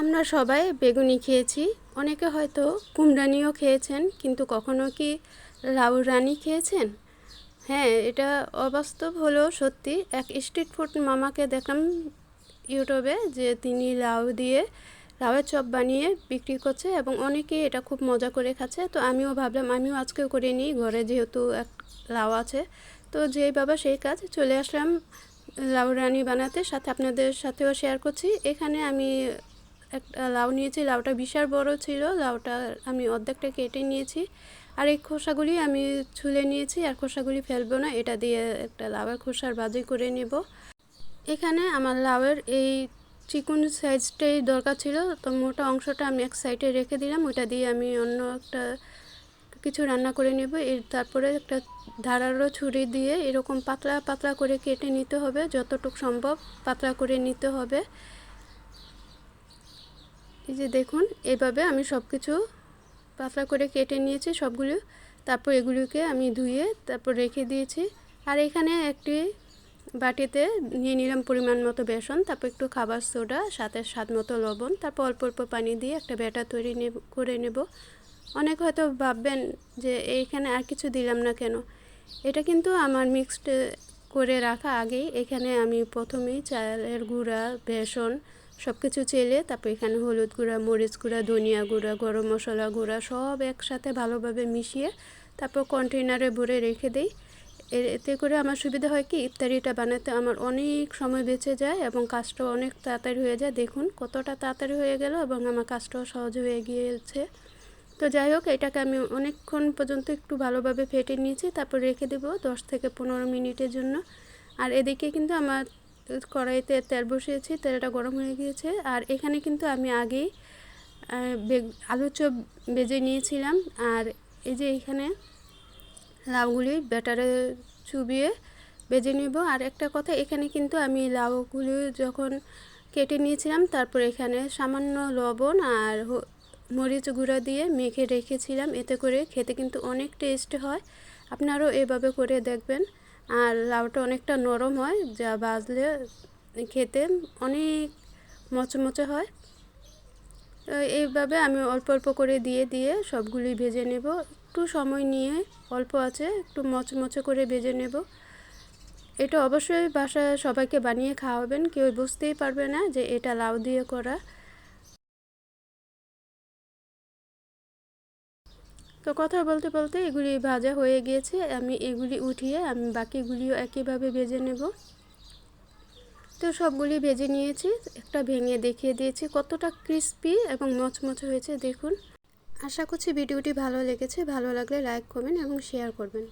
আমরা সবাই বেগুনি খেয়েছি। অনেকে হয়তো কুমড়ানিও খেয়েছেন, কিন্তু কখনো কি লাউ রানি খেয়েছেন? হ্যাঁ এটা অবাস্তব হলেও সত্যি। এক স্ট্রিট ফুড মামাকে দেখলাম ইউটিউবে যে তিনি লাউ দিয়ে লাউয়ের চপ বানিয়ে বিক্রি করছে এবং অনেকেই এটা খুব মজা করে খাচ্ছে। তো আমিও ভাবলাম, আমিও আজকেও করে নিই। ঘরে যেহেতু এক লাউ আছে, তো যেই বাবা সেই কাজ চলে আসলাম লাউ রানি বানাতে। সাথে আপনাদের সাথেও শেয়ার করছি। এখানে আমি লাউ নিয়েছি, লাউটা বিশাল বড় ছিল, লাউটা আমি অর্ধেকটা কেটে নিয়েছি। আর এই খোসাগুলি আমি ছুলে নিয়েছি, আর খোসাগুলি ফেলব না, এটা দিয়ে একটা লাউয়ের খোসার বাজি করে নেব। এখানে আমার লাউয়ের এই চিকুন সাইজটাই দরকার ছিল, তো মোটা অংশটা আমি এক সাইডে রেখে দিলাম ওইটা দিয়ে আমি অন্য একটা কিছু রান্না করে নেব। এর তারপরে একটা ধারালো ছুরি দিয়ে এরকম পাতলা পাতলা করে কেটে নিতে হবে, যতটুকু সম্ভব পাতলা করে নিতে হবে। এই যে দেখুন, এভাবে আমি সব কিছু পাতলা করে কেটে নিয়েছি সবগুলো। তারপর এগুলিকে আমি ধুয়ে তারপর রেখে দিয়েছি। আর এখানে একটি বাটিতে নিয়ে নিলাম পরিমাণ মতো বেসন, তারপর একটু খাবার সোডা, সাথে স্বাদ মতো লবণ, তারপর অল্প অল্প পানি দিয়ে একটা ব্যাটার তৈরি করে নেব। অনেক হয়তো ভাববেন যে এইখানে আর কিছু দিলাম না কেন? এটা কিন্তু আমার মিক্সড করে রাখা আগেই। এখানে আমি প্রথমেই চালের গুঁড়া, বেসন সব কিছু চেলে তারপর এখানে হলুদ গুঁড়া, মরিচ গুঁড়া, ধনিয়া গুঁড়া, গরম মশলা গুঁড়া সব একসাথে ভালোভাবে মিশিয়ে তারপর কন্টেনারে ভরে রেখে দিই। এতে করে আমার সুবিধা হয় কি? ইফতারিটা বানাতে আমার অনেক সময় বেঁচে যায় এবং কাজটাও অনেক তাড়াতাড়ি হয়ে যায়। দেখুন কতটা তাড়াতাড়ি হয়ে গেল এবং আমার কাজটাও সহজ হয়ে গিয়েছে। তো যাই হোক, এটাকে আমি অনেকক্ষণ পর্যন্ত একটু ভালোভাবে ফেটে নিয়েছি, তারপর রেখে দেবো দশ থেকে পনেরো মিনিটের জন্য। আর এদিকে কিন্তু আমার কড়াইতে তেল বসিয়েছি, তেলটা গরম হয়ে গিয়েছে। আর এখানে কিন্তু আমি আগেই আলু চপ বেজে নিয়েছিলাম। আর এই যে এখানে লাউগুলি ব্যাটারে চুবিয়ে বেজে নেব। আর একটা কথা, এখানে কিন্তু আমি লাউগুলি যখন কেটে নিয়েছিলাম, তারপর এখানে সামান্য লবণ আর মরিচ গুঁড়া দিয়ে মেখে রেখেছিলাম। এতে করে খেতে কিন্তু অনেক টেস্ট হয়। আপনারাও এভাবে করে দেখবেন। আর লাউটা অনেকটা নরম হয়, যা বাজলে খেতে অনেক মচমচে হয়। এইভাবে আমি অল্প অল্প করে দিয়ে দিয়ে সবগুলি ভেজে নেব। একটু সময় নিয়ে অল্প আছে, একটু মচমচে করে ভেজে নেব। এটা অবশ্যই বাসায় সবাইকে বানিয়ে খাওয়াবেন, কেউ বুঝতেই পারবে না যে এটা লাউ দিয়ে করা। তো কথা বলতে বলতে এগুলি ভাজা হয়ে গিয়েছে। আমি এগুলি উঠিয়ে আমি বাকিগুলিও একইভাবে ভেজে নেব। তো সবগুলি ভেজে নিয়েছি, একটা ভেঙে দেখিয়ে দিয়েছি। কতটা ক্রিস্পি এবং মচমচ হয়েছে, দেখুন। আশা করছি ভিডিওটি ভালো লেগেছে। ভালো লাগলে লাইক করবেন এবং শেয়ার করবেন।